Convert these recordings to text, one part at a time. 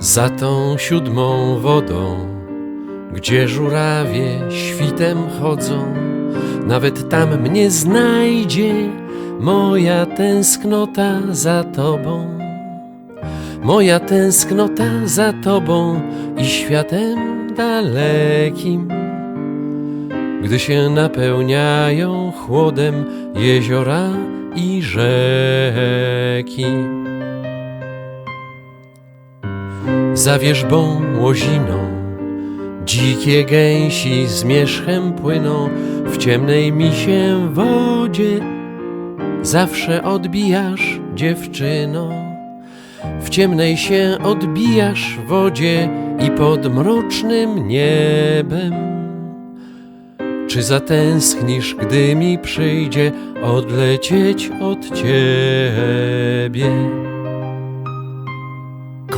Za tą siódmą wodą, gdzie żurawie świtem chodzą, nawet tam mnie znajdzie moja tęsknota za tobą. Moja tęsknota za tobą i światem dalekim. Gdy się napełniają chłodem jeziora i rzeki. Za wierzbą łoziną dzikie gęsi z płyną w ciemnej mi się wodzie. Zawsze odbijasz, dziewczyno, w ciemnej się odbijasz wodzie i pod mrocznym niebem. Czy zatęsknisz, gdy mi przyjdzie odlecieć od ciebie?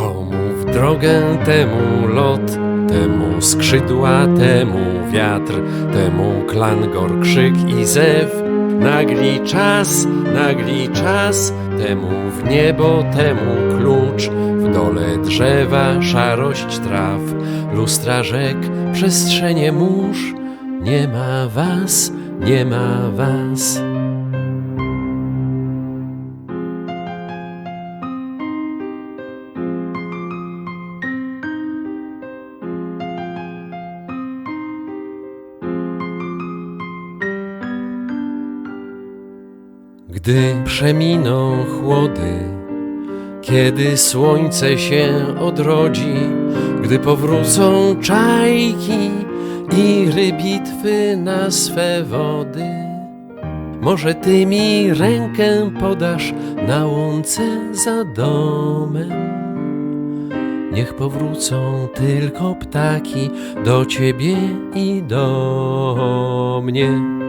Komu w drogę temu lot, temu skrzydła, temu wiatr, temu klangor, krzyk i zew. Nagli czas, nagli czas, temu w niebo, temu klucz. W dole drzewa szarość traw, lustra rzek, przestrzenie mórz. Nie ma was, nie ma was. Gdy przeminą chłody, kiedy słońce się odrodzi, gdy powrócą czajki i rybitwy na swe wody, może ty mi rękę podasz na łące za domem. Niech powrócą tylko ptaki do ciebie i do mnie.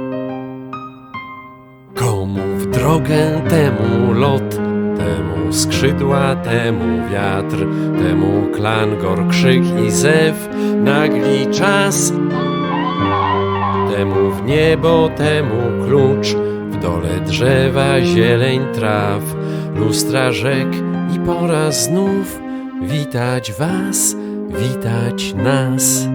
Drogę temu lot, temu skrzydła, temu wiatr, temu klangor, krzyk i zew, nagli czas. Temu w niebo, temu klucz, w dole drzewa zieleń traw, lustra rzek i pora znów witać was, witać nas.